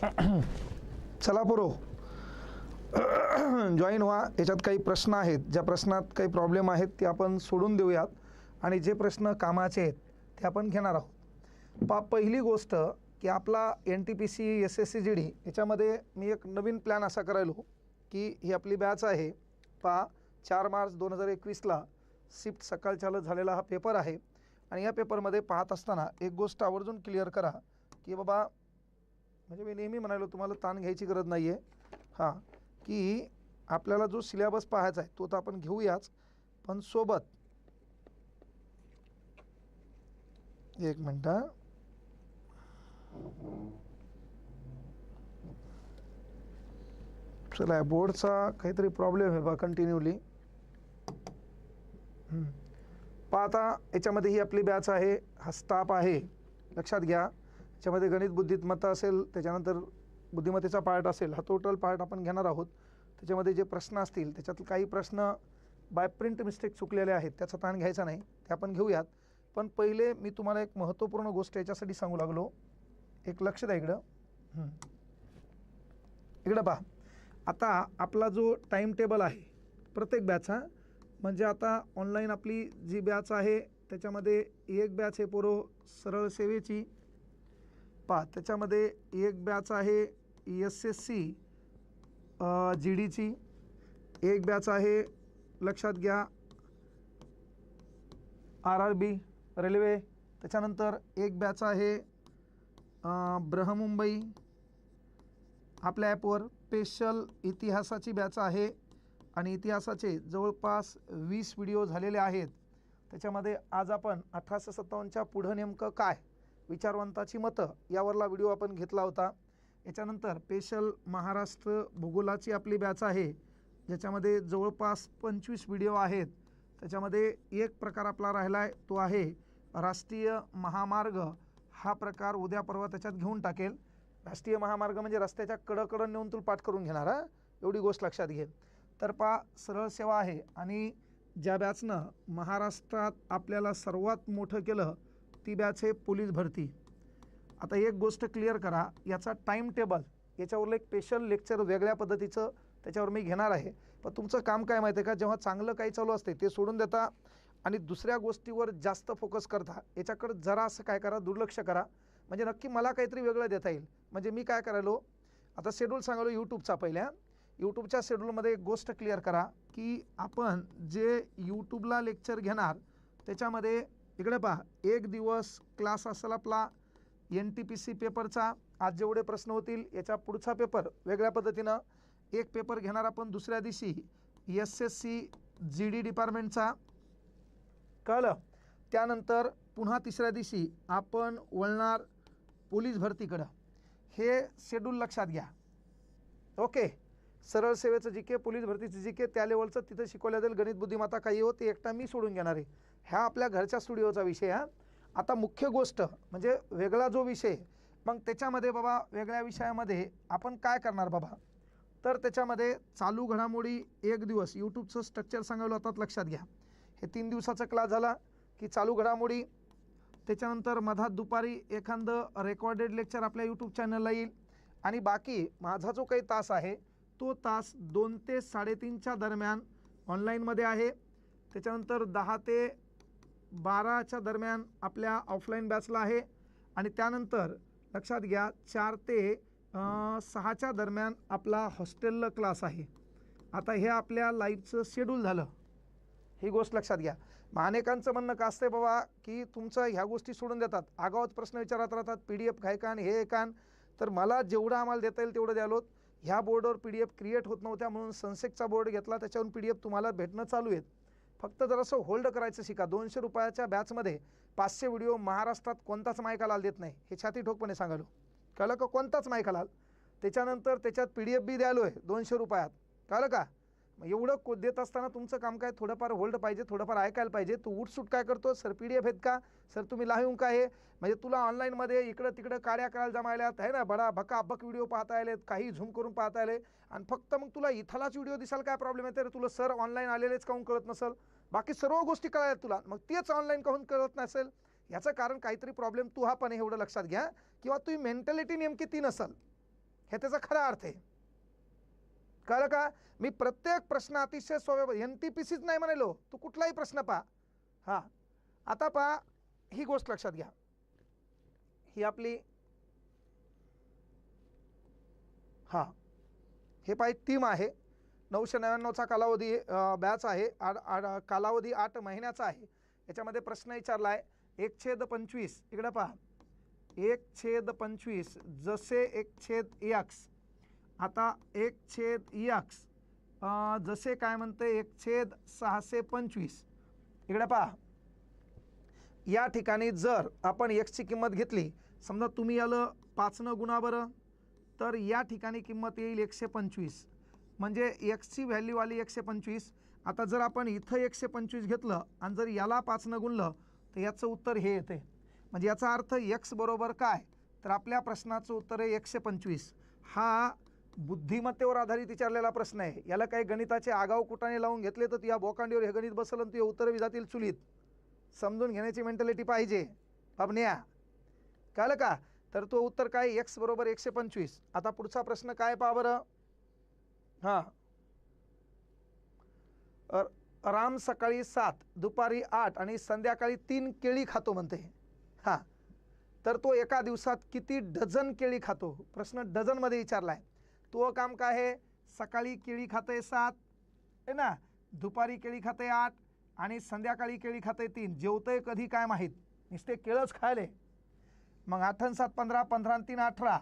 चला पुरो. जॉईन व्हा. याच्यात काही प्रश्न आहेत. ज्या प्रश्नात काही प्रॉब्लेम आहेत ते आपण सोडून देऊयात. आणि जे प्रश्न कामाचे आहेत ते आपण घेणार आहोत. पा पहिली गोष्ट की आपला N T P C S S C G D याच्यामध्ये मी एक नवीन प्लॅन असा करायलो की ही आपली बॅच आहे. पा चार मार्च दोन हजार एकवीसला शिफ्ट सकाळच्या झालेला हा पेपर आहे. आणि या पेपरमध्ये पाहत असताना एक गोष्ट आवर्जून क्लिअर करा की बाबा म्हणजे मी नेहमी म्हणालो तुम्हाला ताण घ्यायची गरज नाही आहे हां की आपल्याला जो सिलेबस पाहायचा आहे तो तर आपण घेऊयाच पण सोबत एक मिनटं चला बोर्डचा काहीतरी प्रॉब्लेम आहे बा कंटिन्यूली. पाहता आता याच्यामध्ये ही आपली बॅच आहे हा स्टाफ आहे. लक्षात घ्या. याच्यामध्ये गणित बुद्धिमत्ता असेल त्याच्यानंतर बुद्धिमत्तेचा पार्ट असेल हा टोटल पार्ट आपण घेणार आहोत. त्याच्यामध्ये जे प्रश्न असतील त्याच्यातले काही प्रश्न बाय प्रिंट मिस्टेक चुकलेले आहेत त्याचा ताण घ्यायचा नाही ते आपण घेऊयात. पण पहिले मी तुम्हाला एक महत्त्वपूर्ण गोष्ट याच्यासाठी सांगू लागलो. एक लक्ष द्या इकडं. इकडं पहा. आता आपला जो टाईम टेबल आहे प्रत्येक बॅचचा म्हणजे आता ऑनलाईन आपली जी बॅच आहे त्याच्यामध्ये एक बॅच आहे पोरो सरळ सेवेची पहा त्याच्यामध्ये एक बॅच आहे एस एस सी जी डीची एक बॅच आहे लक्षात घ्या आर आर बी रेल्वे. त्याच्यानंतर एक बॅच आहे ब्रहमुंबई आपल्या ॲपवर स्पेशल इतिहासाची बॅच आहे आणि इतिहासाचे जवळपास वीस व्हिडिओ झालेले आहेत. त्याच्यामध्ये आज आपण अठराशे सत्तावन्नच्या पुढं नेमकं काय? विचारवंताची मतं यावरला व्हिडिओ आपण घेतला होता. याच्यानंतर स्पेशल महाराष्ट्र भूगोलाची आपली बॅच आहे. ज्याच्यामध्ये जवळपास पंचवीस व्हिडिओ आहेत. त्याच्यामध्ये एक प्रकार आपला राहिला आहे तो आहे राष्ट्रीय महामार्ग. हा प्रकार उद्या परवा त्याच्यात घेऊन टाकेल. राष्ट्रीय महामार्ग म्हणजे रस्त्याच्या कडकडं नेऊन तुला पाठ करून घेणार एवढी गोष्ट लक्षात घे. तर पा सरळ सेवा आहे. आणि ज्या बॅचनं महाराष्ट्रात आपल्याला सर्वात मोठं केलं ती बॅच आहे पोलीस भरती. आता एक गोष्ट क्लिअर करा याचा टाईम टेबल याच्यावरलं एक स्पेशल लेक्चर वेगळ्या पद्धतीचं त्याच्यावर मी घेणार आहे. पण तुमचं काम काय माहिती आहे का? जेव्हा चांगलं काही चालू असते ते सोडून देता आणि दुसऱ्या गोष्टीवर जास्त फोकस करता याच्याकडं जरा असं काय करा दुर्लक्ष करा. म्हणजे नक्की मला काहीतरी वेगळं देता येईल. म्हणजे मी काय करायलो आता शेड्यूल सांगालो यूट्यूबचा पहिल्या यूट्यूबच्या शेड्यूलमध्ये एक गोष्ट क्लिअर करा की आपण जे यूट्यूबला लेक्चर घेणार त्याच्यामध्ये इकडे पहा एक दिवस क्लास असेल आपला एन टी पी सी पेपरचा आज जेवढे प्रश्न होतील याच्या पुढचा पेपर वेगळ्या पद्धतीनं. एक पेपर घेणार आपण दुसऱ्या दिवशी S S C G D डिपार्टमेंटचा कळलं? त्यानंतर पुन्हा तिसऱ्या दिवशी आपण वळणार पोलीस भरतीकडं. हे शेड्यूल लक्षात घ्या. ओके? सरळ सेवेचं जी के पोलीस भरतीचं जी के त्या लेवलचं तिथं शिकवल्या जाईल. गणित बुद्धिमत्ता काही हो ते एकटा मी सोडून घेणार आहे. ह्या आपल्या घरच्या स्टुडिओचा विषय हा. आता मुख्य गोष्ट म्हणजे वेगळा जो विषय मग त्याच्यामध्ये बाबा वेगळ्या विषयामध्ये आपण काय करणार बाबा? तर त्याच्यामध्ये चालू घडामोडी एक दिवस यूट्यूबचं स्ट्रक्चर सांगायला होतात लक्षात घ्या. हे तीन दिवसाचा क्लास झाला की चालू घडामोडी त्याच्यानंतर मधात दुपारी एखादं रेकॉर्डेड लेक्चर आपल्या यूट्यूब चॅनलला येईल. आणि बाकी माझा जो काही तास आहे तो तास दोन ते साडेतीनच्या दरम्यान ऑनलाईनमध्ये आहे. त्याच्यानंतर दहा ते बाराच्या दरम्यान आपल्या ऑफलाईन बॅचला आहे. आणि त्यानंतर लक्षात घ्या चार ते सहाच्या दरम्यान आपला हॉस्टेलला क्लास आहे. आता हे आपल्या लाईफचं शेड्यूल झालं. ही गोष्ट लक्षात घ्या. मग अनेकांचं म्हणणं का असतंय बाबा की तुमचं ह्या गोष्टी सोडून देतात. आगावत प्रश्न विचारत राहतात पी डी एफ काय कान हे कान तर मला जेवढं आम्हाला देता येईल तेवढं द्यालोत ह्या बोर्डवर पी डी एफ क्रिएट होत नव्हत्या म्हणून सनसेकचा बोर्ड घेतला. त्याच्यावरून पी डी एफ तुम्हाला भेटणं चालू आहेत. फक्त जरासं होल्ड करायचं शिका. दोनशे रुपयाच्या बॅचमध्ये पाचशे व्हिडिओ महाराष्ट्रात कोणताच मायकालाल देत नाही. हे छाती ठोकपणे सांगालो. कळलं का? कोणताच मायकालाल त्याच्यानंतर त्याच्यात पी डी एफ बी द्यालो आहे दोनशे रुपयात. कळलं का? एवढं को देत असताना तुमचं काम काय थोडंफार होल्ड पाहिजे थोडंफार ऐकायला पाहिजे. तू उठसूट काय करतो सर पी डी एफ आहेत का? सर तुम्ही लाहून का हे? म्हणजे तुला ऑनलाईनमध्ये इकडं तिकडं कार्या करायला जमायल्यात आहे ना? बडा भका बक व्हिडिओ पाहता आलेत काही झूम करून पाहता आले. आणि फक्त मग तुला इथलाच व्हिडिओ दिसाल काय प्रॉब्लेम आहे? तर तुला सर ऑनलाईन आलेलेच काहून कळत नसेल? बाकी सर्व गोष्टी कळायला तुला. मग तेच ऑनलाईन काहून कळत नसेल? याचं कारण काहीतरी प्रॉब्लेम तू हा पण एवढं लक्षात घ्या. किंवा तुझी मेंटॅलिटी नेमकी ती नसल. हे त्याचा खरा अर्थ आहे. कळलं का? मी प्रत्येक प्रश्न अतिशय सोपे एन टी पी सीच नाही म्हणालो. तू कुठलाही प्रश्न पहा. हां. आता पहा ही गोष्ट लक्षात घ्या. ही आपली हां. हे पाय टीम आहे. नऊशे नव्याण्णवचा कालावधी बॅच आहे. कालावधी आठ महिन्याचा आहे. याच्यामध्ये प्रश्न विचारला आहे एक छेद पंचवीस. इकडं पहा. एक छेद पंचवीस जसे एक छेद एक्स आता एक छेद यक्स जसे काय म्हणते एक छेद सहाशे पंचवीस. इकडे पहा. या ठिकाणी जर आपण एक्सची किंमत घेतली समजा तुम्ही आलं पाचनं गुणा बरं तर या ठिकाणी किंमत येईल एकशे पंचवीस. म्हणजे एक्सची व्हॅल्यू आली एकशे पंचवीस. आता जर आपण इथं एकशे पंचवीस घेतलं आणि जर याला पाचनं गुणलं तर याचं उत्तर हे येते. म्हणजे याचा अर्थ एक्स बरोबर काय? तर आपल्या प्रश्नाचं उत्तर आहे एकशे पंचवीस. हा बुद्धिमत्तेवर आधारित विचारलेला प्रश्न आहे. याला काही गणिताचे आगाऊ कुटाने लावून घेतले तर या बोकांडीवर हे गणित बसलं आणि तुझे उत्तरं जातील चुलीत. समजून घेण्याची मेंटॅलिटी पाहिजे. पाबण्या. कळलं का? तर तो उत्तर काय? एक्स बरोबर एकशे पंचवीस. आता पुढचा प्रश्न काय पहा बरं? हां. राम सकाळी सात दुपारी आठ आणि संध्याकाळी तीन केळी खातो म्हणते. हां. तर तो एका दिवसात किती डझन केळी खातो? प्रश्न डझनमध्ये विचारला आहे तो काम काय आहे सकाळी केळी खाते सात आहे ना? दुपारी केळी खाते आठ आणि संध्याकाळी केळी खाते तीन. जेवतंय कधी काय माहीत? नुसते केळंच खायले. मग आठन सात पंधरा पंधरा आणि तीन अठरा.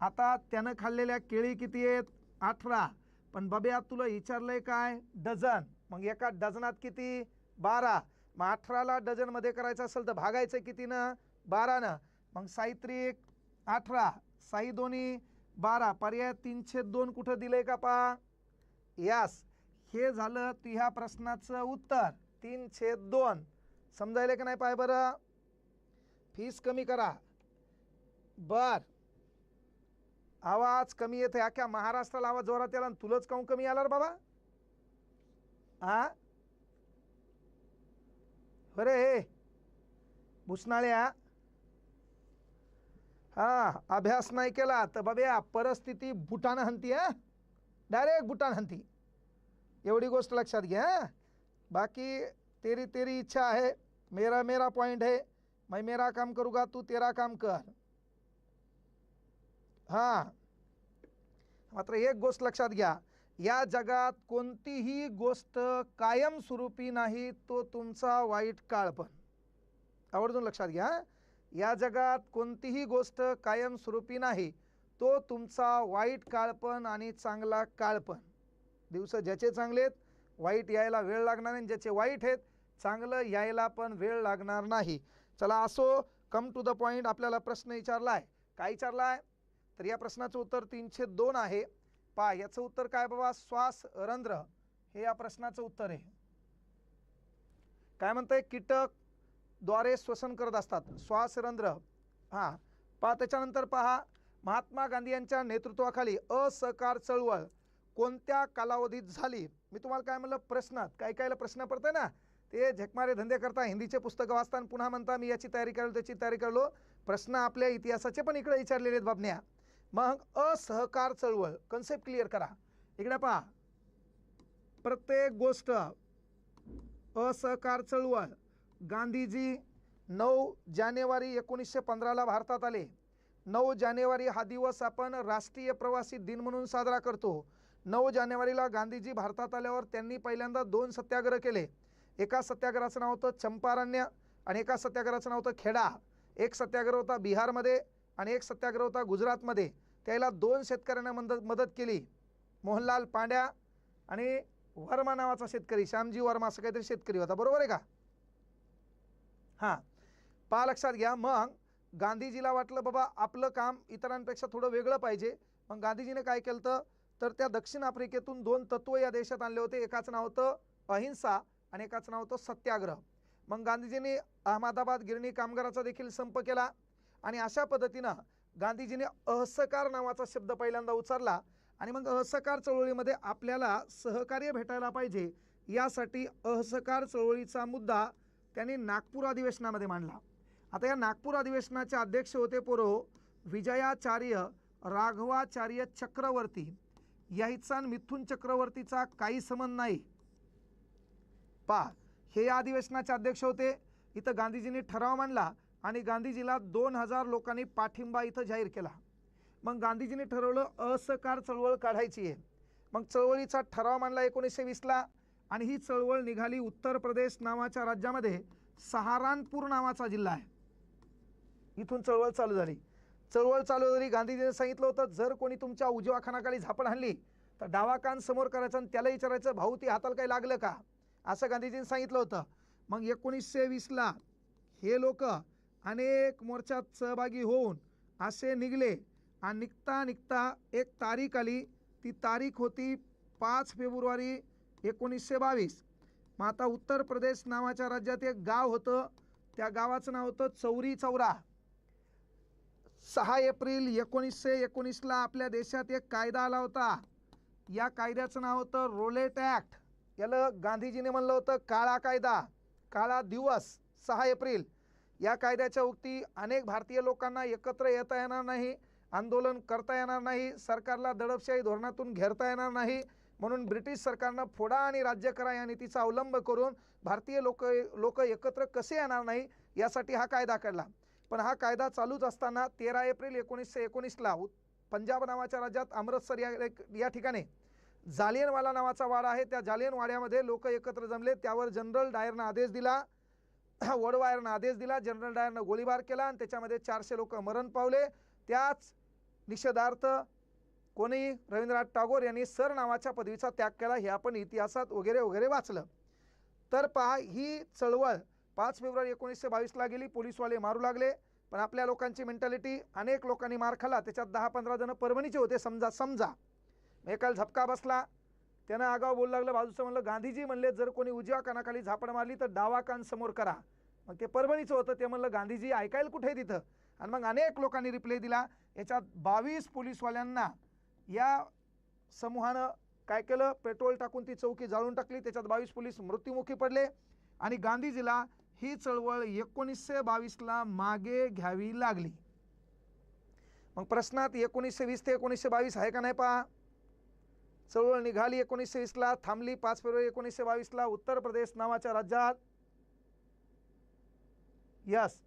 आता त्यानं खाल्लेल्या केळी किती आहेत? अठरा. पण बब्या तुला विचारलंय काय? डझन. मग एका डझनात किती? बारा. मग अठराला डझनमध्ये करायचं असेल तर भागायचं कितीनं? बारानं. मग साहित्रिक अठरा. साई दोन्ही बारा पर्याय तीनशे दोन कुठं दिलंय का पा यास हे झालं तू ह्या प्रश्नाचं उत्तर. तीनशे दोन. समजायला की नाही पाय बरं? फीस कमी करा. बर. आवाज कमी येते अख्ख्या महाराष्ट्राला आवाज जोरात याला आणि तुलाच काऊन कमी आला रे बाबा? आ? बरे हे भुसनाळ्या हा अभ्यास नाही केला तर बाब्या परिस्थिती बुटानं हंती हां? डायरेक्ट बुटानं हंती एवढी गोष्ट लक्षात घ्या बाकी तेरी तेरी इच्छा आहे मेरा मेरा पॉइंट है. मैं मेरा काम करूँगा तू तेरा काम कर. हां. मात्र एक गोष्ट लक्षात घ्या या जगात कोणतीही गोष्ट कायमस्वरूपी नाही तो तुमचा वाईट काळ पण. आवर्जून लक्षात घ्या या जगात कोणतीही गोष्ट कायमस्वरूपी नाही तो तुमचा वाईट काळपण आणि चांगला काळपण. दिवस ज्याचे चांगले आहेत वाईट यायला वेळ लागणार नाही. ज्याचे वाईट आहेत चांगलं यायला पण वेळ लागणार नाही. चला असो कम टू द पॉईंट आपल्याला प्रश्न विचारला आहे काय विचारला आहे तर या प्रश्नाचं उत्तर तीनशे दोन आहे. पा याचं उत्तर काय बाबा? श्वास रंध्र. हे या प्रश्नाचं उत्तर आहे. काय म्हणतंय? कीटक द्वारे श्वसन करत असतात. श्वासरंध्र हां. पहा त्याच्यानंतर पहा महात्मा गांधी यांच्या नेतृत्वाखाली असहकार चळवळ कोणत्या कालावधीत झाली? मी तुम्हाला काय म्हणलं? प्रश्नात. काय कायला प्रश्न पडतंय ना? ते झकमारे धंदे करता हिंदीचे पुस्तकं वाचता आणि पुन्हा म्हणता मी याची तयारी करलो त्याची तयारी करलो. प्रश्न आपल्या इतिहासाचे पण इकडे विचारलेले आहेत बाबन्या मग असहकार चळवळ. कन्सेप्ट क्लिअर करा. इकडे पहा. प्रत्येक गोष्ट असहकार चळवळ. गांधीजी नऊ जानेवारी एकोणीसशे पंधराला भारतात आले. नऊ जानेवारी हा दिवस आपण राष्ट्रीय प्रवासी दिन म्हणून साजरा करतो. नऊ जानेवारीला गांधीजी भारतात आल्यावर त्यांनी पहिल्यांदा दोन सत्याग्रह केले. एका सत्याग्रहाचं नाव होतं चंपारण्य आणि एका सत्याग्रहाचं नाव होतं खेडा. एक सत्याग्रह होता बिहारमध्ये आणि एक सत्याग्रह होता गुजरातमध्ये. त्याला दोन शेतकऱ्यांना मदत मदत केली. मोहनलाल पांड्या आणि वर्मा नावाचा शेतकरी श्यामजी वर्मा असं काहीतरी शेतकरी होता. बरोबर आहे का? हां. पहा लक्षात घ्या मग गांधीजीला वाटलं बाबा आपलं काम इतरांपेक्षा थोडं वेगळं पाहिजे. मग गांधीजीने काय केलं तर त्या दक्षिण आफ्रिकेतून दोन तत्व या देशात आणले होते. एकाचं नाव होतं अहिंसा आणि एकाचं नाव होतं सत्याग्रह. मग गांधीजींनी अहमदाबाद गिरणी कामगाराचा देखील संप केला आणि अशा पद्धतीनं गांधीजीने असहकार नावाचा शब्द पहिल्यांदा उच्चारला आणि मग असहकार चळवळीमध्ये आपल्याला सहकार्य भेटायला पाहिजे यासाठी असहकार चळवळीचा मुद्दा त्यांनी नागपूर अधिवेशनामध्ये मांडला. आता या नागपूर अधिवेशनाचे अध्यक्ष होते पोरो विजयाचार्य राघवाचार्य चक्रवर्ती. याहीचा मिथुन चक्रवर्तीचा काही संबंध नाही. पा हे या अधिवेशनाचे अध्यक्ष होते. इथं गांधीजींनी ठराव मांडला आणि गांधीजीला दोन हजार लोकांनी पाठिंबा इथं जाहीर केला. मग गांधीजींनी ठरवलं असहकार चळवळ काढायची आहे. मग चळवळीचा ठराव मांडला एकोणीसशे वीसला. आणि ही चळवळ निघाली उत्तर प्रदेश नावाच्या राज्यामध्ये सहारानपूर नावाचा जिल्हा आहे. इथून चळवळ चालू झाली. चळवळ चालू झाली. गांधीजींनी सांगितलं होतं जर कोणी तुमच्या उजव्या खानाखाली झापड आणली तर डावा कान समोर करायचं आणि त्याला विचारायचं भाऊ ती हाताला काही लागलं का? असं गांधीजींनी सांगितलं होतं. मग एकोणीसशे वीसला हे लोक अनेक मोर्चात सहभागी होऊन असे निघले आणि निघता निघता एक तारीख आली. ती तारीख होती पाच फेब्रुवारी एकोणीसशे बावीस. मग आता उत्तर प्रदेश नावाच्या राज्यात एक गाव होतं. त्या गावाचं नाव होतं चौरी चौरा सहा एप्रिल एकोणीसशे एकोणीसला आपल्या देशात एक कायदा आला होता. या कायद्याचं नाव होतं रोलेट ॲक्ट. याला गांधीजीने म्हणलं होतं काळा कायदा काळा दिवस सहा एप्रिल. या कायद्याच्या उक्ती अनेक भारतीय लोकांना एकत्र येता येणार नाही आंदोलन करता येणार नाही सरकारला दडपशाही धोरणातून घेरता येणार नाही. म्हणून ब्रिटिश सरकारनं फोडा आणि राज्य करा या नीतीचा अवलंब करून भारतीय लोक लोक एकत्र कसे येणार नाही यासाठी हा कायदा काढला. पण हा कायदा चालूच असताना तेरा एप्रिल एकोणीसशे एकोणीसला पंजाब नावाच्या राज्यात अमृतसर या या ठिकाणी जालियनवाला नावाचा वाडा आहे. त्या जालियन वाड्यामध्ये लोक एकत्र जमले. त्यावर जनरल डायरनं आदेश दिला. वडवायरनं आदेश दिला. जनरल डायरनं गोळीबार केला आणि त्याच्यामध्ये चारशे लोक मरण पावले. त्याच निषेधार्थ कोणी रवींद्रनाथ टागोर यांनी सर नावाच्या पदवीचा त्याग केला हे आपण इतिहासात वगैरे वगैरे वाचलं. तर पहा ही चळवळ पाच फेब्रुवारी एकोणीसशे बावीसला गेली पोलीसवाले मारू लागले. पण आपल्या लोकांची मेंटॅलिटी अनेक लोकांनी मार खाल्ला. त्याच्यात दहा पंधरा जण परभणीचे होते समजा समजा. एकाला झपका बसला. त्यानं आगाव बोलू लागलं बाजूचं म्हणलं गांधीजी म्हणले जर कोणी उजव्या कानाखाली झापड मारली तर डावा कान समोर करा. मग ते परभणीचं होतं ते म्हणलं गांधीजी ऐकायला कुठे तिथं? आणि मग अनेक लोकांनी रिप्लाय दिला. याच्यात बावीस पोलीसवाल्यांना या समूहानं काय केलं? पेट्रोल टाकून ती चौकी जाळून टाकली. त्याच्यात बावीस पोलीस मृत्युमुखी पडले आणि गांधीजीला ही चळवळ एकोणीसशे बावीसला मागे घ्यावी लागली. मग प्रश्नात एकोणीसशे वीस ते एकोणीसशे बावीस आहे का नाही पहा. चळवळ निघाली एकोणीसशे वीसला थांबली पाच फेब्रुवारी एकोणीसशे बावीसला उत्तर प्रदेश नावाच्या राज्यात. यस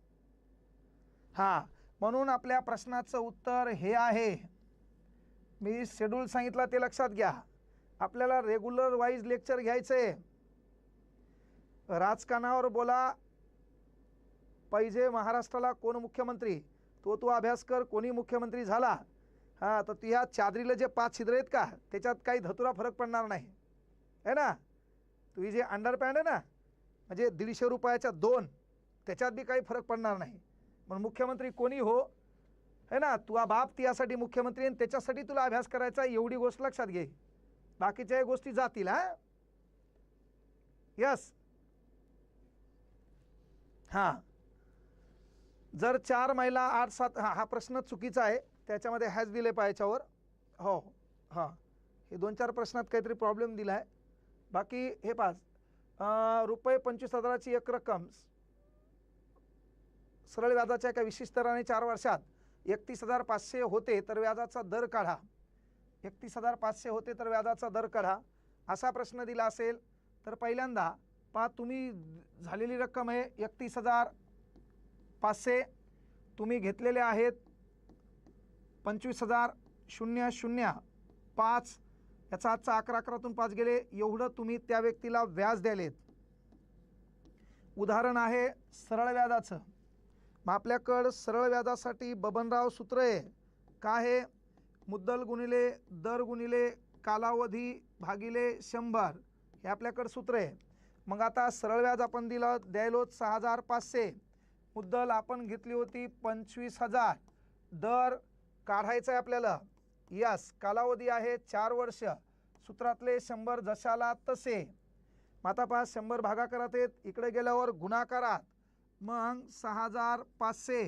हां म्हणून आपल्या प्रश्नाचं उत्तर हे आहे. मी शेड्यूल सांगितलं ते लक्षात घ्या. आपल्याला रेग्युलर वाईज लेक्चर घ्यायचं आहे राजकारणावर बोला. पाहिजे महाराष्ट्राला कोण मुख्यमंत्री? तो तू अभ्यास कर कोणी मुख्यमंत्री झाला? हां तर तू ह्या चादरीला जे पाच छिद्र आहेत का त्याच्यात काही धतुरा फरक पडणार नाही. है ना? तुझी जे अंडरपॅन्ट आहे ना म्हणजे दीडशे रुपयाच्या दोन त्याच्यात बी काही फरक पडणार नाही. पण मुख्यमंत्री कोणी हो? है ना? तुझा बाप त्यासाठी मुख्यमंत्री आणि त्याच्यासाठी तुला अभ्यास करायचा एवढी गोष्ट लक्षात घे. बाकीच्या गोष्टी जातील हा? यस हां. जर चार महिला आठ सात हां हा प्रश्न चुकीचा आहे. त्याच्यामध्ये हॅज दिले पाहिजेवर हो हां. हे दोन चार प्रश्नात काहीतरी प्रॉब्लेम दिला आहे बाकी हे पाच. रुपये पंचवीस हजाराची एक रक्कम. सरळ व्याजाच्या एका विशिष्ट दराने चार वर्षात. एकतीस हजार पाचशे होते तर व्याजाचा दर काढा. एकतीस हजार पाचशे होते तर व्याजाचा दर काढा. असा प्रश्न दिला असेल तर पहिल्यांदा पहा तुम्ही झालेली रक्कम आहे एकतीस हजार पाचशे. तुम्ही घेतलेले आहेत पंचवीस हजार शून्य शून्य पाच. याचा आजचा अकरा अकरातून पाच गेले एवढं तुम्ही त्या व्यक्तीला व्याज द्यालेत. उदाहरण आहे सरळ व्याजाचं. मग आपल्याकडं सरळ व्याजासाठी बबनराव सूत्र आहे का आहे मुद्दल गुणिले दर गुणिले कालावधी भागिले शंभर हे आपल्याकडं सूत्र. आहे मग आता सरळ व्याज आपण दिलं द्यायलो सहा हजार पाचशे. मुद्दल आपण घेतली होती पंचवीस हजार. दर काढायचा आहे आपल्याला. यस कालावधी आहे चार वर्ष. सूत्रातले शंभर जशाला तसे. मग आता पहा शंभर भागाकारात आहेत. इकडे गेल्यावर गुणाकारात. मग सहा हजार पाचशे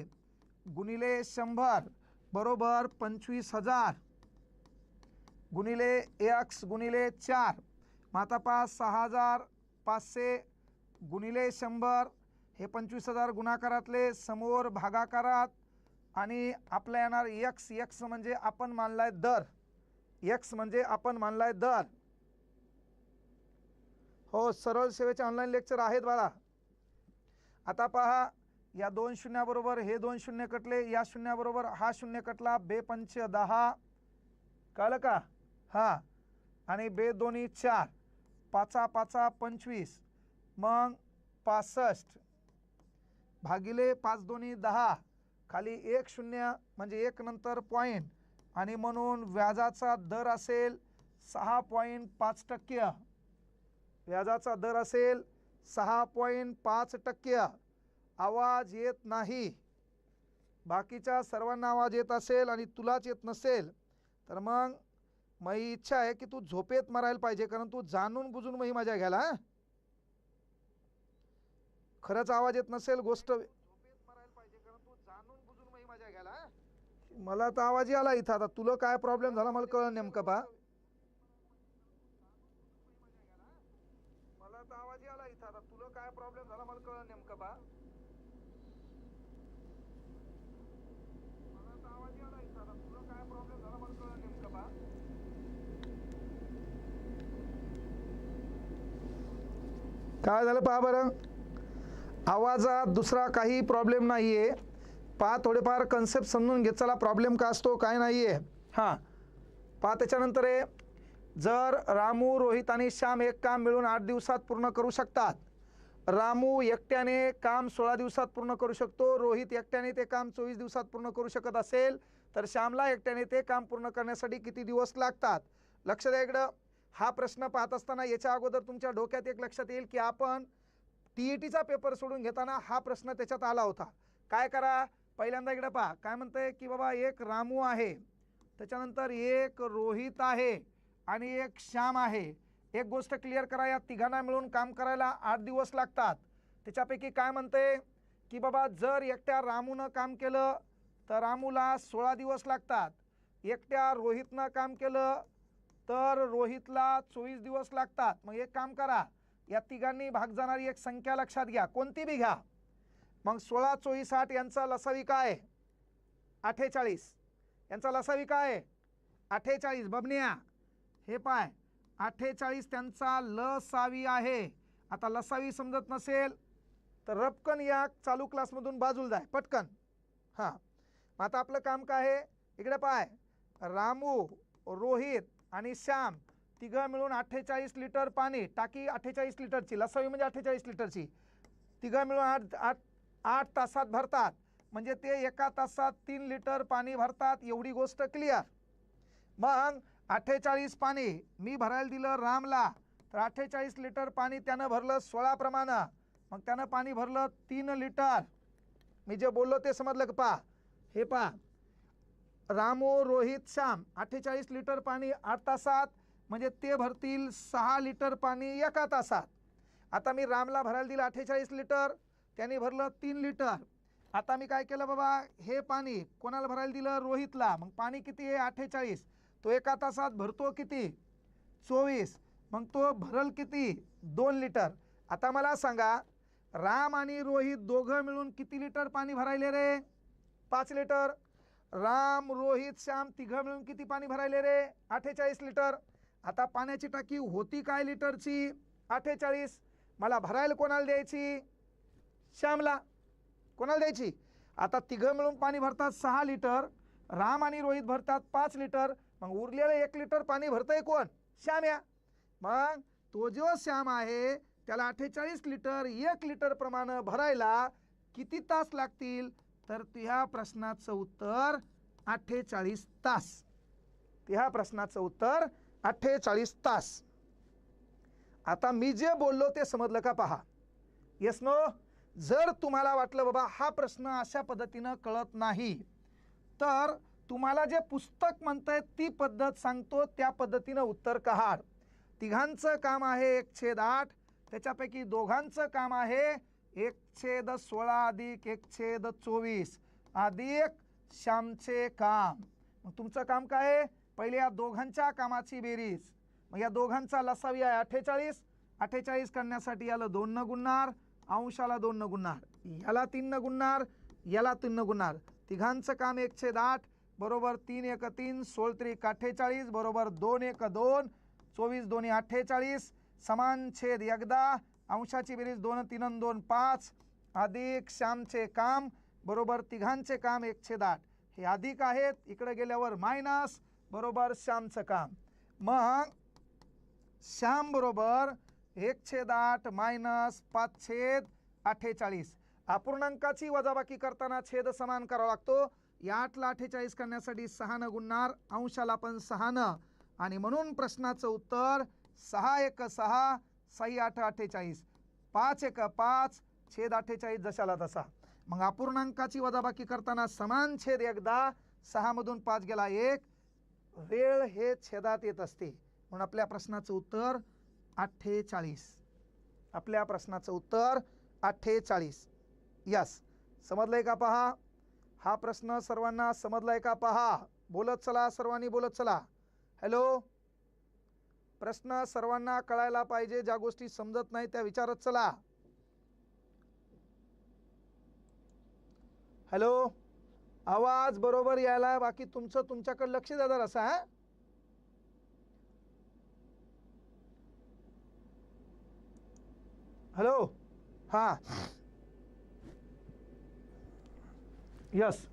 गुणिले शंभर बरोबर पंचवीस हजार गुणिले एक्स गुणिले चार. मग सहा हजार पाचशे गुणिले शंभर. हे पंचवीस हजार गुणाकारातले समोर भागाकारात आणि आपल्या येणार यक्स यक्स म्हणजे आपण मानलाय दर. यक्स म्हणजे आपण मानलाय दर. हो सरळ सेवेचे ऑनलाईन लेक्चर आहेत बाळा. आता पहा या दोन शून्याबरोबर हे दोन शून्य कटले या शून्याबरोबर हा शून्य कटला बे पंच दहा. कळलं का? हां. आणि बे दोन्ही चार. पाचा पाचा पंचवीस. मग पासष्ट. भागिले पाच दोन्ही दहा. खाली एक शून्य म्हणजे एक नंतर पॉईंट आणि म्हणून व्याजाचा दर असेल सहा पॉईंट पाच टक्के. व्याजाचा दर असेल सहा पॉईंट पाच टक्के आवाज येत नाही. बाकीच्या सर्वांना आवाज येत असेल आणि तुलाच येत नसेल तर मग माझी इच्छा आहे की तू झोपेत मरायला पाहिजे कारण तू जाणून बुजून मग ही मजा घ्यायला? खरंच आवाज येत नसेल गोष्ट मला तर आवाज आला इथं आता तुला काय प्रॉब्लेम झाला मला कळ नेमकं पा मला तर आवाज आला इथं आता तुला काय प्रॉब्लेम नेमकं बा. मला आवाज काय प्रॉब्लेम झाला मला नेमकं काय झालं पहा बरं. आवाजात दुसरा काही प्रॉब्लेम नाही आहे पहा थोडेफार कन्सेप्ट समजून घेत चला. प्रॉब्लेम का असतो काय नाही आहे हां. पहा त्याच्यानंतर आहे जर रामू रोहित आणि श्याम एक काम मिळून आठ दिवसात पूर्ण करू शकतात. रामू एकट्याने काम सोळा दिवसात पूर्ण करू शकतो. रोहित एकट्याने ते काम चोवीस दिवसात पूर्ण करू शकत असेल. तर श्यामला एकट्याने ते काम पूर्ण करण्यासाठी किती दिवस लागतात? लक्ष द्या इकडं. हा प्रश्न पाहत असताना याच्या अगोदर तुमच्या डोक्यात एक लक्षात येईल की आपण टी ई टीचा पेपर सोडून घेताना हा प्रश्न त्याच्यात आला होता. काय करा? पहिल्यांदा इकडं पहा. काय म्हणतंय? की बाबा एक रामू आहे. त्याच्यानंतर एक रोहित आहे आणि एक श्याम आहे. एक गोष्ट क्लिअर करा या तिघांना मिळून काम करायला आठ दिवस लागतात. त्याच्यापैकी काय म्हणते की बाबा जर एकट्या रामूनं काम केलं तर रामूला सोळा दिवस लागतात. एकट्या रोहितनं काम केलं तर रोहितला चोवीस दिवस लागतात. मग एक काम करा या तिघांनी भाग जाणारी एक संख्या लक्षात घ्या. कोणती बी घ्या. मग सोळा चोवीस आठ यांचा लसावी काय? अठ्ठेचाळीस. यांचा लसावी काय? अठ्ठेचाळीस. बबन्या हे पाय. अठ्ठेचाळीस त्यांचा लसावी आहे. आता लसावी समजत नसेल तर रपकन या चालू क्लासमधून बाजूला जाय पटकन. हां. मग आता आपलं काम काय आहे? इकडे पाय. रामू रोहित आणि श्याम तिघं मिळून अठ्ठेचाळीस लिटर पाणी टाकी अठ्ठेचाळीस लिटरची लसावी म्हणजे अठ्ठेचाळीस लिटरची. तिघं मिळून आठ आठ आठ तासात भरतात. म्हणजे ते एका तासात तीन लिटर पाणी भरतात एवढी गोष्ट क्लिअर मग अठ्ठेचाळीस पाणी. मी भरायला दिलं रामला. तर अठ्ठेचाळीस लिटर पाणी त्यानं भरलं सोळाप्रमाणं मग त्यानं पाणी भरलं तीन लिटर. मी जे बोललो ते समजलं का पा? हे पा. रामो रोहित श्याम अठ्ठेचाळीस लिटर पाणी आठ तासात. म्हणजे ते भरतील सहा लिटर पाणी एका तासात. आता मी रामला भरायला दिलं अठ्ठेचाळीस लिटर. त्यांनी भरलं तीन लिटर. आता मी काय केलं बाबा? हे पाणी कोणाला भरायला दिलं? रोहितला. मग पाणी किती आहे? अठ्ठेचाळीस. तो एका तासात भरतो किती? चोवीस. मग तो भरल किती? दोन लिटर. आता मला सांगा राम आणि रोहित दोघं मिळून किती लिटर पाणी भरायले रे? पाच लिटर. राम रोहित श्याम तिघं मिळून किती पाणी भरायले रे? अठ्ठेचाळीस लिटर. आता पाण्याची टाकी होती काय लिटरची? अठ्ठेचाळीस. मला भरायला कोणाला द्यायची? श्यामला. कोणाला द्यायची? आता तिघं मिळून पाणी भरतात सहा लिटर. राम आणि रोहित भरतात पाच लिटर. मग उरलेलं एक लिटर पाणी भरतंय कोण? श्याम या मग तो जो श्याम आहे त्याला अठ्ठेचाळीस लिटर एक लिटर प्रमाणे भरायला किती तास लागतील? तर ह्या प्रश्नाचं उत्तर अठ्ठेचाळीस तास. ह्या प्रश्नाचं उत्तर अठ्ठेचाळीस तास. आता मी जे बोललो ते समजलं का पहा? येस नो जर तुम्हाला वाटलं बाबा हा प्रश्न अशा पद्धतीनं कळत नाही तर तुम्हाला जे पुस्तक म्हणतंय ती पद्धत सांगतो त्या पद्धतीनं उत्तर काढ तिघांचं काम आहे एक छेद आठ त्याच्यापैकी दोघांचं काम आहे एक छेद सोळा अधिक एक छेद चोवीस. अधिक श्यामचे काम. मग तुमचं काम काय आहे? पहिले या दोघांच्या कामाची बेरीज. मग या दोघांचा लसावी आहे अठ्ठेचाळीस. अठ्ठेचाळीस करण्यासाठी याला दोन न गुणणार अंशाला दोन न गुणणार. याला तीन न गुणणार याला तीन न गुणणार. तिघांचं काम एक छेद आठ बरोबर तीन एक तीन सोळ त्रिक अठ्ठेचाळीस बरोबर दोन एक दोन चोवीस दोन्ही अठ्ठेचाळीस समान छेद एकदा अंशाची बेरीज दोन तीन दोन पाच अधिक श्यामचे काम बरोबर तिघांचे काम एकशे आठ. हे अधिक आहेत इकडे गेल्यावर मायनस बरोबर श्यामचं काम. मग श्याम बरोबर एक छेद आठ मायनस पाच छेद अठ्ठेचाळीस. अपूर्णांकाची वजाबाकी करताना छेद समान करावा लागतो. या आठला अठ्ठेचाळीस करण्यासाठी सहानं गुणणार अंशाला पण सहानं. आणि म्हणून प्रश्नाचं उत्तर सहा एक सहा सही आठ अठ्ठेचाळीस. पाच एक पाच छेद अठ्ठेचाळीस जशाला तसा. मग अपूर्णांकाची वजाबाकी करताना समान छेद एकदा सहामधून पाच गेला एक. वेळ हे छेदात येत असते. म्हणून आपल्या प्रश्नाचं उत्तर अठ्ठेचाळीस. आपल्या प्रश्नाचं उत्तर अठ्ठेचाळीस. यस. समजलंय का पहा? हा प्रश्न सर्वांना समजलाय का? पहा. बोलत चला सर्वांनी बोलत चला. हॅलो प्रश्न सर्वांना कळायला पाहिजे ज्या गोष्टी समजत नाही त्या विचारत चला. हॅलो आवाज बरोबर यायला बाकी तुमचं तुमच्याकडे लक्ष द्या असं हा. हॅलो हां. यस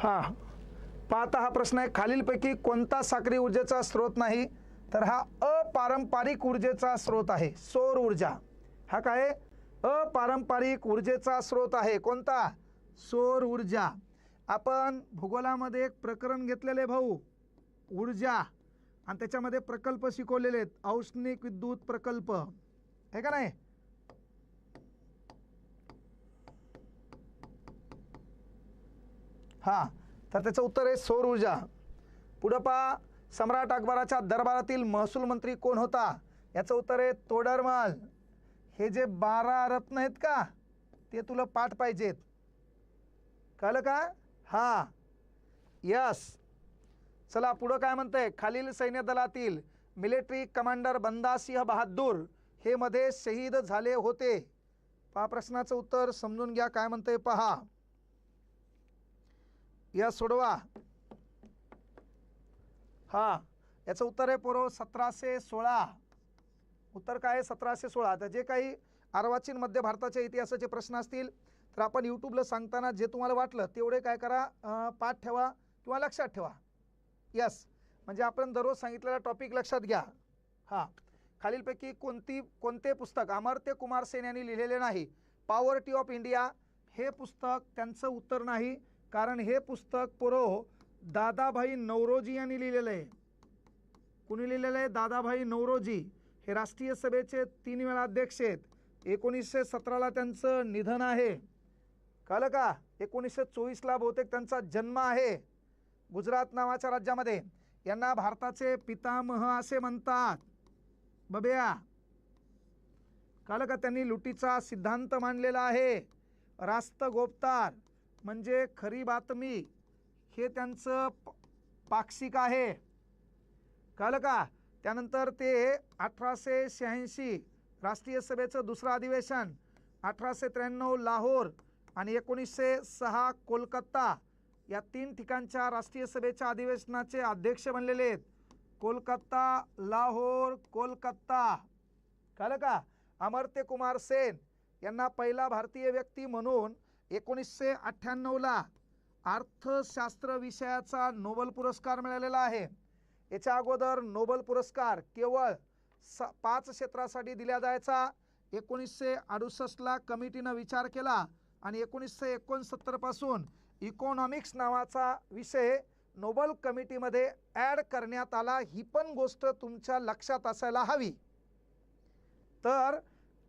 हां. पाहता हा प्रश्न आहे. खालीलपैकी कोणता साखरी ऊर्जेचा स्रोत नाही तर हा अपारंपरिक ऊर्जेचा स्रोत आहे. सौर ऊर्जा. हा काय आहे? अपारंपरिक ऊर्जेचा स्रोत आहे. कोणता? सौर ऊर्जा. आपण भूगोलामध्ये एक प्रकरण घेतलेले भाऊ. ऊर्जा. आणि त्याच्यामध्ये प्रकल्प शिकवलेले आहेत. औष्णिक विद्युत प्रकल्प. आहे का नाही? हां तर त्याचं उत्तर आहे सौर ऊर्जा. पुढं पहा सम्राट अकबराच्या दरबारातील महसूल मंत्री कोण होता? याचं उत्तर आहे तोडरमल. हे जे बारा रत्न आहेत का ते तुला पाठ पाहिजेत. कळलं का? हां. यस. चला पुढं काय म्हणतंय? खालील सैन्य दलातील मिलिटरी कमांडर बंदासिंह बहादूर हे मध्ये शहीद झाले होते. पहा प्रश्नाचं उत्तर समजून घ्या काय म्हणतंय पहा. या सोडवा. हा याचं उत्तर आहे पोरो सतराशे सोळा. उत्तर काय आहे? सतराशे सोळा. तर जे काही अर्वाचीन मध्य भारताच्या इतिहासाचे प्रश्न असतील तर आपण यूट्यूबला सांगताना जे तुम्हाला वाटलं तेवढे काय करा पाठ ठेवा किंवा लक्षात ठेवा. यस म्हणजे आपण दररोज सांगितलेला टॉपिक लक्षात घ्या. हां. खालीलपैकी कोणती कोणते पुस्तक अमर्त्य कुमार सेन यांनी लिहिलेले नाही. पॉवर्टी ऑफ इंडिया हे पुस्तक त्यांचं उत्तर नाही. कारण हे पुस्तक पुरो दादाभाई नवरोजी यांनी लिहिलेलं आहे. कुणी लिहिलेलं आहे? दादाभाई नवरोजी हे राष्ट्रीय सभेचे तीन वेळा अध्यक्ष आहेत. एकोणीसशे सतराला त्यांचं निधन आहे. कळलं का? एकोणीसशे चोवीसला बहुतेक त्यांचा जन्म आहे. गुजरात नावाच्या राज्यामध्ये. यांना भारताचे पितामह असे म्हणतात. बबेया. कळलं का? त्यांनी लुटीचा सिद्धांत मांडलेला आहे. रास्त गोपतार. म्हणजे खरी बातमी हे त्यांचं पाक्षिक आहे. कळलं का? त्यानंतर ते अठराशे शहाऐंशी राष्ट्रीय सभेचं दुसरं अधिवेशन अठराशे त्र्याण्णव लाहोर आणि एकोणीसशे सहा कोलकाता या तीन ठिकाणच्या राष्ट्रीय सभेच्या अधिवेशनाचे अध्यक्ष बनलेले आहेत. कोलकाता लाहोर कोलकाता. कळलं का? अमर्त्य कुमार सेन यांना पहिला भारतीय व्यक्ती म्हणून एकोणीसशे अठ्ठ्याण्णवला अर्थशास्त्र विषयाचा नोबल पुरस्कार मिळालेला आहे. याच्या अगोदर नोबल पुरस्कार केवळ स पाच क्षेत्रासाठी दिला जायचा. एकोणीसशे अडुसष्टला कमिटीनं विचार केला आणि एकोणीसशे एकोणसत्तरपासून इकॉनॉमिक्स नावाचा विषय नोबल कमिटीमध्ये ॲड करण्यात आला. ही पण गोष्ट तुमच्या लक्षात असायला हवी. तर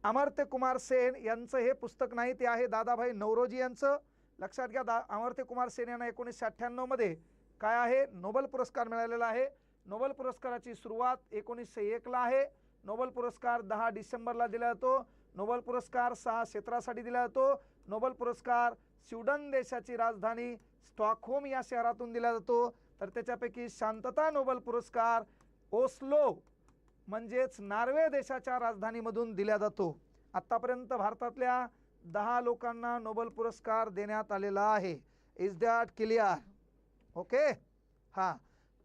अमर्त्य कुमार सेन यांचं हे पुस्तक नाही ते आहे दादाभाई नवरोजी यांचं. लक्षात घ्या दा अमर्त्य कुमार सेन यांना एकोणीसशे अठ्ठ्याण्णवमध्ये काय आहे? नोबल पुरस्कार मिळालेला आहे. नोबल पुरस्काराची सुरुवात एकोणीसशे एकला आहे. नोबल पुरस्कार दहा डिसेंबरला दिला जातो. नोबल पुरस्कार सहा क्षेत्रासाठी दिला जातो. नोबल पुरस्कार स्वीडन देशाची राजधानी स्टॉकहोम या शहरातून दिला जातो. तर त्याच्यापैकी शांतता नोबल पुरस्कार ओस्लो म्हणजेच नॉर्वे देशाच्या राजधानीमधून दिला जातो. आत्तापर्यंत भारतातल्या दहा लोकांना नोबल पुरस्कार देण्यात आलेला आहे. इज दॅट क्लिअर ओके हां.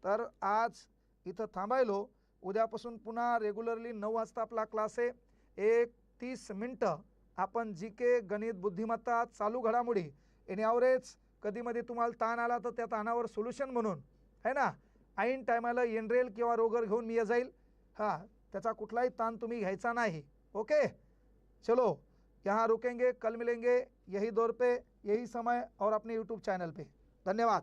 तर आज इथं थांबायलो. उद्यापासून पुन्हा रेग्युलरली नऊ वाजता आपला क्लास आहे. एक तीस मिनटं आपण जी के गणित बुद्धिमत्ता चालू घडामोडी. इन ॲव्हरेज कधीमध्ये तुम्हाला ताण आला तर त्या ताणावर सोल्युशन म्हणून. है ना? ऐन टायमाला एनरेल किंवा रोगर घेऊन मी ये जाईल. हां त्याचा कुठलाही ताण तुम्ही घ्यायचा नाही. ओके? चलो यहाँ रुकेंगे कल मिलेंगे यही दौर पे यही समय और अपने यूट्यूब चैनल पे. धन्यवाद.